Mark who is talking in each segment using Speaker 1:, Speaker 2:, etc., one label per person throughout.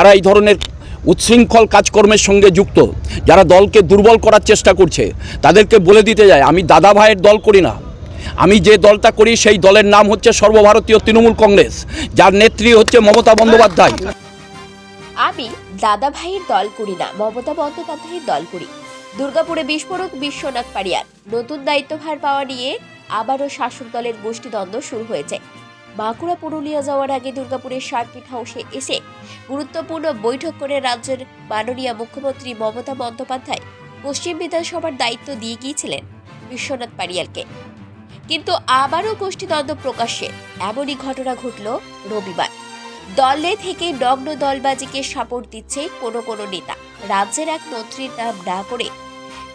Speaker 1: যারা এই ধরনের উচ্ছৃঙ্খল কাজকর্মের সঙ্গে যুক্ত, যারা দলকে দুর্বল করার চেষ্টা করছে, তাদেরকে বলে দিতে যায়, আমি দাদা ভাইয়ের দল করি না। আমি যে দলটা করি, সেই দলের নাম হচ্ছে সর্বভারতীয় তৃণমূল কংগ্রেস, যার নেত্রী হচ্ছে মমতা বন্দ্যোপাধ্যায়।
Speaker 2: আমি দাদা ভাইয়ের দল করি না, মমতা বন্দ্যোপাধ্যায়ের দল করি। দুর্গাপুরে বিস্ফোরক বিশ্বনাথ পারিয়ার। নতুন দায়িত্বভার পাওয়া নিয়ে আবারও শাসক দলের গোষ্ঠীদ্বন্দ্ব শুরু হয়েছে। বাঁকুড়া, পুরুলিয়া যাওয়ার আগে দুর্গাপুরের সার্কিট হাউসে এসে গুরুত্বপূর্ণ বৈঠক করে রাজ্যের মাননীয় মুখ্যমন্ত্রী মমতা বন্দ্যোপাধ্যায় পশ্চিম বিধানসভার দায়িত্ব দিয়ে গিয়েছিলেন বিশ্বনাথ পারিয়ালকে। কিন্তু আবারও গোষ্ঠীদ্বন্দ্ব প্রকাশ্যে এমনই ঘটনা ঘটল রবিবার। দলে থেকে নগ্ন দলবাজিকে সাপোর্ট দিচ্ছে কোনো কোনো নেতা। রাজ্যের এক মন্ত্রীর নাম না করে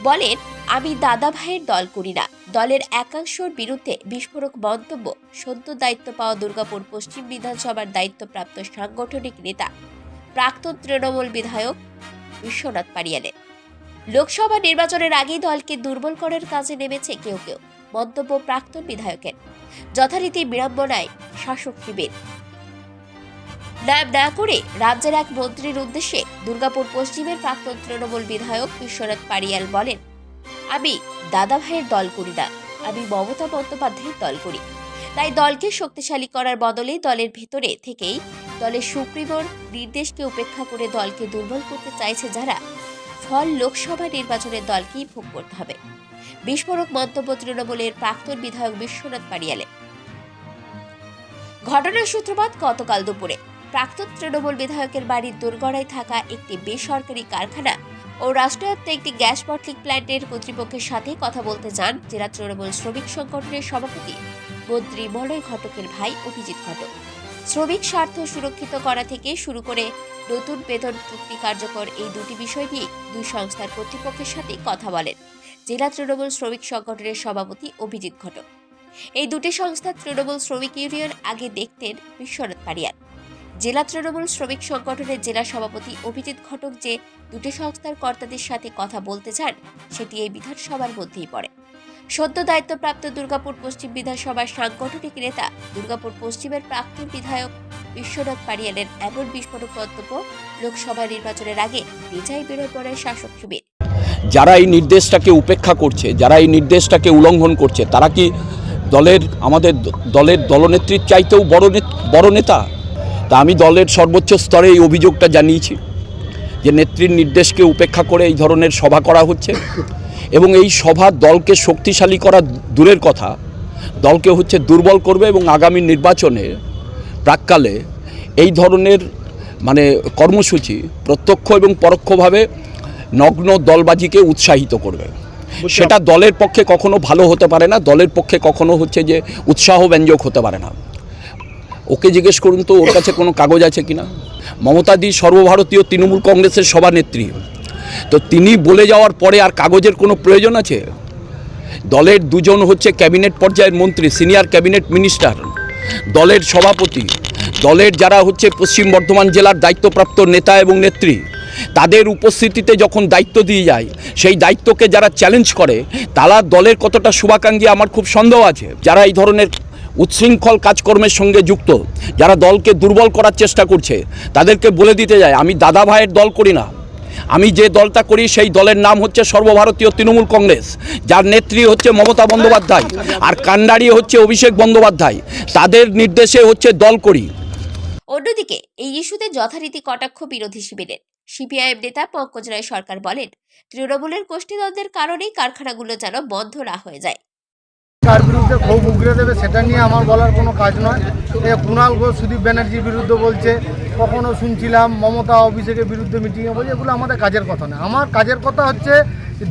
Speaker 2: বলেন আমি দাদা ভাইয়ের দল করি না। দলের একাংশর বিরুদ্ধে বিস্ফোরক মন্তব্য, সদ্য দায়িত্ব পাওয়া দুর্গাপুর পশ্চিম বিধানসভার দায়িত্বপ্রাপ্ত সাংগঠনিক নেতা, প্রাক্তন তৃণমূল বিধায়ক বিশ্বনাথ পারিয়ালের লোকসভা নির্বাচনের আগেই দলকে দুর্বল করার কাজে নেমেছে কেউ কেউ, মন্তব্য প্রাক্তন বিধায়কের। যথারীতি বিড়ম্বনায় শাসক শিবির। নাম না করে রাজ্যের এক মন্ত্রীর উদ্দেশ্যে দুর্গাপুর পশ্চিমের প্রাক্তন তৃণমূল বিধায়ক বিশ্বনাথ পারিয়াল বলেন আমি দাদা ভাইয়ের দল করি না। আমি মমতা বন্দ্যোপাধ্যায়ের দল করি। তাই দলকে শক্তিশালী করার বদলে দলের ভেতরে থেকেই দলের সুপ্রিমোর নির্দেশকে উপেক্ষা করে দলকে দুর্বল করতে চাইছে যারা, ফল লোকসভা নির্বাচনের দলকেই ভোগ করতে হবে। বিস্ফোরক মন্তব্য তৃণমূলের প্রাক্তন বিধায়ক বিশ্বনাথ পারিয়ালে ঘটনার সূত্রপাত গতকাল দুপুরে। প্রাক্তন তৃণমূল বিধায়কের বাড়ির দোরগড়ায় থাকা একটি বেসরকারি কারখানা ও রাষ্ট্রায়ত্ত একটি গ্যাস বটলিং প্ল্যান্টের কর্তৃপক্ষের সাথে কথা বলতে যান জেলা তৃণমূল শ্রমিক সংগঠনের সভাপতি মন্ত্রী মলয় ঘটকের ভাই অভিজিৎ ঘটক। শ্রমিক স্বার্থ সুরক্ষিত করা থেকে শুরু করে নতুন বেতন চুক্তি কার্যকর এই দুটি বিষয় নিয়ে দুই সংস্থার কর্তৃপক্ষের সাথে কথা বলেন জেলা তৃণমূল শ্রমিক সংগঠনের সভাপতি অভিজিৎ ঘটক। এই দুটি সংস্থার তৃণমূল শ্রমিক ইউনিয়ন আগে দেখতেন বিশ্বনাথ পারিয়ার জেলা তৃণমূল শ্রমিক সংগঠনের জেলা সভাপতি অভিজিৎ ঘটক যে দুটি সংস্থার কর্তাদের সাথে কথা বলতে চান, সেটি এই বিধানসভার মধ্যেই পড়ে। সদ্য দায়িত্বপ্রাপ্ত দুর্গাপুর পশ্চিম বিধানসভার সাংগঠনিক নেতা, দুর্গাপুর পশ্চিমের প্রাক্তন বিধায়ক বিশ্বনাথ পারিয়ালের এমন বিস্ফোরক মন্তব্য লোকসভা নির্বাচনের আগে বেজায় বেরোয় পড়ে শাসক শিবির।
Speaker 1: যারা এই নির্দেশটাকে উপেক্ষা করছে, যারা এই নির্দেশটাকে উল্লঙ্ঘন করছে, তারা কি দলের, আমাদের দলের দলনেত্রীর চাইতেও বড় বড় নেতা? তা আমি দলের সর্বোচ্চ স্তরে এই অভিযোগটা জানিয়েছি যে নেত্রীর নির্দেশকে উপেক্ষা করে এই ধরনের সভা করা হচ্ছে এবং এই সভা দলকে শক্তিশালী করা দূরের কথা। দলকে হচ্ছে দুর্বল করবে এবং আগামী নির্বাচনে প্রাককালে এই ধরনের মানে কর্মসূচি প্রত্যক্ষ এবং পরোক্ষভাবে নগ্ন দলবাজিকে উৎসাহিত করবে। সেটা দলের পক্ষে কখনো ভালো হতে পারে না, দলের পক্ষে কখনো হচ্ছে যে উৎসাহ ব্যঞ্জক হতে পারে না। ওকে জিজ্ঞেস করুন তো, ওর কাছে কোনো কাগজ আছে কিনা? মমতাদি সর্বভারতীয় তৃণমূল কংগ্রেসের সভানেত্রী। তো তিনি বলে যাওয়ার পরে আর কাগজের কোনো প্রয়োজন আছে? দলের দুজন হচ্ছে ক্যাবিনেট পর্যায়ের মন্ত্রী, সিনিয়র ক্যাবিনেট মিনিস্টার। দলের সভাপতি, দলের যারা হচ্ছে পশ্চিম বর্ধমান জেলার দায়িত্বপ্রাপ্ত নেতা এবং নেত্রী, তাদের উপস্থিতিতে যখন দায়িত্ব দিয়ে যায়, সেই দায়িত্বকে যারা চ্যালেঞ্জ করে, তারা দলের কতটা শুভাকাঙ্ক্ষী আমার খুব সন্দেহ আছে। যারা এই ধরনের উচ্ছৃঙ্খল কাজকর্মের সঙ্গে যুক্ত, যারা দলকে দুর্বল করার চেষ্টা করছে, তাদেরকে বলে দিতে যায়, আমি দাদা ভাইয়ের দল করি না। আমি যে দলটা করি, সেই দলের নাম হচ্ছে সর্বভারতীয় তৃণমূল কংগ্রেস, যার নেত্রী হচ্ছে মমতা বন্দ্যোপাধ্যায় আর কান্ডারি হচ্ছে অভিষেক বন্দ্যোপাধ্যায়। তাদের নির্দেশে হচ্ছে দল করি।
Speaker 2: অন্যদিকে, এই ইস্যুতে যথারীতি কটাক্ষ বিরোধী শিবিরের। সিপিআইএম নেতা পঙ্কজ রায় সরকার বলেন, তৃণমূলের গোষ্ঠীদ্বন্দ্বের কারণেই কারখানাগুলো যেন বন্ধ না হয়ে যায়।
Speaker 3: কার বিরুদ্ধে ক্ষোভ উগরে দেবে, সেটা নিয়ে আমার বলার কোনো কাজ নয়। এ কুণাল ঘোষ, সুদীপ ব্যানার্জির বিরুদ্ধে বলছে, কখনো শুনছিলাম মমতা অভিষেকের বিরুদ্ধে মিটিংয়ে বলছে, এগুলো আমাদের কাজের কথা না আমার কাজের কথা হচ্ছে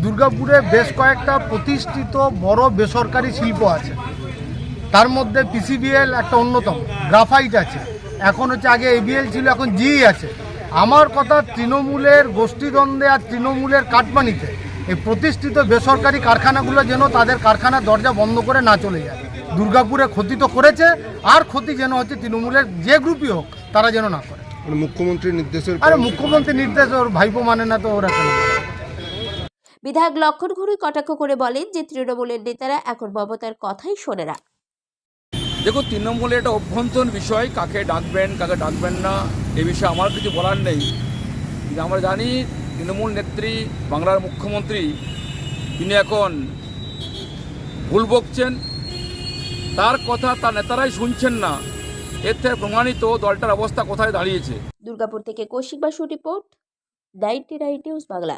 Speaker 3: দুর্গাপুরে বেশ কয়েকটা প্রতিষ্ঠিত বড় বেসরকারি শিল্প আছে। তার মধ্যে পিসিবিএল একটা অন্যতম গ্রাফাইট আছে। এখন হচ্ছে আগে এবিএল ছিল, এখন জিই আছে। আমার কথা তৃণমূলের গোষ্ঠীদ্বন্দ্বে আর তৃণমূলের কাটমানিতে প্রতিষ্ঠিত বেসরকারি কারখানাগুলো যেন তাদের কারখানার দরজা বন্ধ করে না চলে যায়। দুর্গাপুরে ক্ষতি তো করেছে আর ক্ষতি যেন হচ্ছে তৃণমূলের যে গ্রুপই হোক তারা যেন না করে।
Speaker 4: মানে মুখ্যমন্ত্রীর নির্দেশের
Speaker 3: আরে মুখ্যমন্ত্রীর নির্দেশ ওর ভাইপো মানে না তো ওরা কেন মানে?
Speaker 2: বিধায়ক লক্ষণ ঘুরুই কটাক্ষ করে বলেন যে তৃণমূলের নেতারা এখন মমতার কথাই শোনে না।
Speaker 4: দেখুন তৃণমূলের এটা অভ্যন্তরীণ বিষয় কাকে ডাকবেন কাকে ডাকবেন না এ বিষয়ে আমার কিছু বলার নেই। আমরা জানি তৃণমূল নেত্রী, বাংলার মুখ্যমন্ত্রী, তিনি এখন ভুল বকছেন। তার কথা তার নেতারাই শুনছেন না। এর থেকে প্রমাণিত দলটার অবস্থা কোথায় দাঁড়িয়েছে।
Speaker 2: দুর্গাপুর থেকে কৌশিক বাসু রিপোর্ট নিউজ বাংলা।